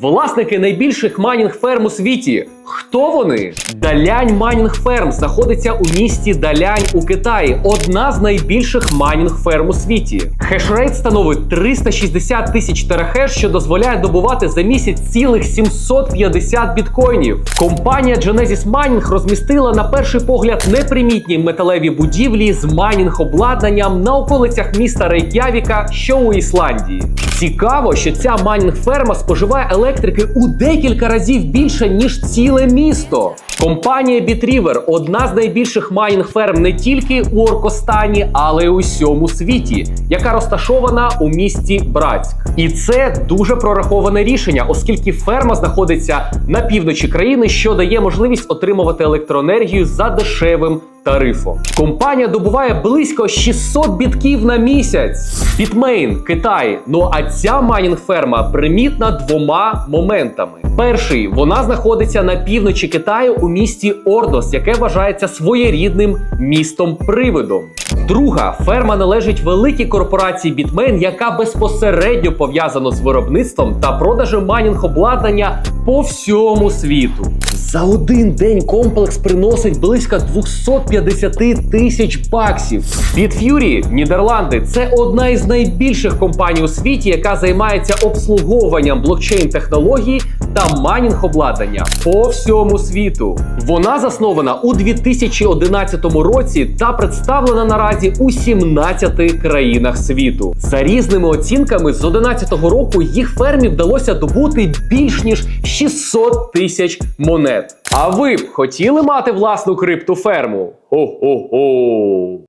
Власники найбільших майнінг ферм у світі. Хто вони? Далянь Майнінг Ферм знаходиться у місті Далянь у Китаї. Одна з найбільших майнінг ферм у світі. Хешрейт становить 360 тисяч терахеш, що дозволяє добувати за місяць цілих 750 біткоїнів. Компанія Genesis Mining розмістила на перший погляд непримітні металеві будівлі з майнінг обладнанням на околицях міста Рейк'явіка, що у Ісландії. Цікаво, що ця майнінг ферма споживає електрики у декілька разів більше ніж ціле місто. Компанія Bitriver – одна з найбільших майнінг ферм не тільки у Оркостані, але й у всьому світі, яка розташована у місті Братськ. І це дуже прораховане рішення, оскільки ферма знаходиться на півночі країни, що дає можливість отримувати електроенергію за дешевим тарифом. Компанія добуває близько 600 бітків на місяць. Бітмейн, Китай. Ну а ця майнінг ферма примітна двома моментами. Перший вона знаходиться на півночі Китаю у місті Ордос, яке вважається своєрідним містом привидом. Друга ферма належить великій корпорації Bitmain, яка безпосередньо пов'язана з виробництвом та продажем майнінг обладнання по всьому світу. За один день комплекс приносить близько 250 тисяч баксів. Bitfury, Нідерланди, це одна із найбільших компаній у світі, яка займається обслуговуванням блокчейн технологій та майнінг обладнання по всьому світу. Вона заснована у 2011 році та представлена наразі у 17 країнах світу. За різними оцінками, з 2011 року їх фермі вдалося добути більш ніж 600 тисяч монет. А ви б хотіли мати власну криптоферму? Хо-хо-хо!